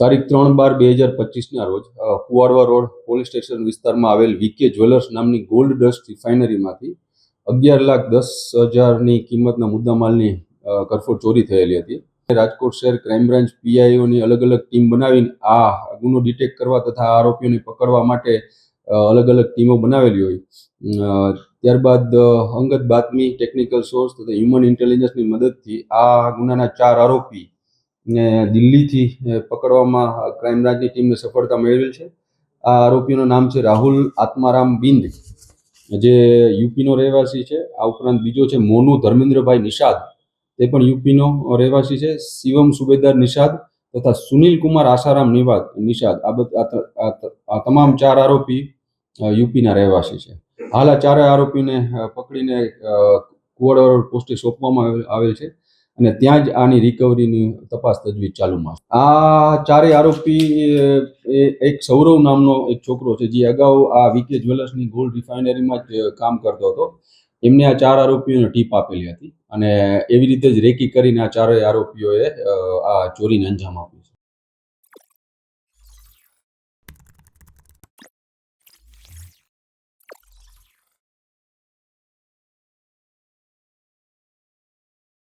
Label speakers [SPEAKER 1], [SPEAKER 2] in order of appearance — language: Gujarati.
[SPEAKER 1] તારીખ ત્રણ બાર બે હજાર પચીસના રોજ કુવાડવા રોડ પોલીસ સ્ટેશન વિસ્તારમાં આવેલ વીકે જ્વેલર્સ નામની ગોલ્ડ ડસ્ટ રિફાઇનરીમાંથી અગિયાર લાખ દસ હજારની કિંમતના મુદ્દામાલની કરફોડ ચોરી થયેલી હતી. રાજકોટ શહેર ક્રાઇમ બ્રાન્ચ પીઆઈઓની અલગ અલગ ટીમ બનાવીને આ ગુનો ડિટેક્ટ કરવા તથા આરોપીઓને પકડવા માટે અલગ અલગ ટીમો બનાવેલી હોય. ત્યારબાદ અંગત બાતમી, ટેકનિકલ સોર્સ તથા હ્યુમન ઇન્ટેલિજન્સની મદદથી આ ગુનાના ચાર આરોપી દિલ્હીથી પકડવામાં ક્રાઇમ બ્રાન્ચની ટીમને સફળતા મેળવેલ છે. આ આરોપીનું નામ છે રાહુલ આત્મારામ બિંદ. જે યુપીનો રહેવાસી છે. આ ઉપરાંત બીજો છે મોનુ ધર્મેન્દ્રભાઈ નિષાદ. તે પણ યુપીનો રહેવાસી છે. શિવમ સુબેદાર નિષાદ તથા સુનિલ કુમાર આસારામ નિવાદ નિષાદ. આ તમામ ચાર આરોપી યુપીના રહેવાસી છે. હાલ આ ચારે આરોપીને પકડીને અ, પોસ્ટે સોંપવામાં આવેલ છે. અને ત્યાં જ આની રિકવરીની તપાસ તજવીજ ચાલુમાં છે. આ ચારેય આરોપી એક સૌરવ નામનો એક છોકરો છે, જે અગાઉ આ વીકે જ્વેલર્સની ગોલ્ડ રિફાઇનરીમાં જ કામ કરતો હતો. એમને આ ચાર આરોપીઓને ટીપ આપેલી હતી અને એવી રીતે જ રેકી કરીને આ ચારેય આરોપીઓએ આ ચોરીને અંજામ આપ્યો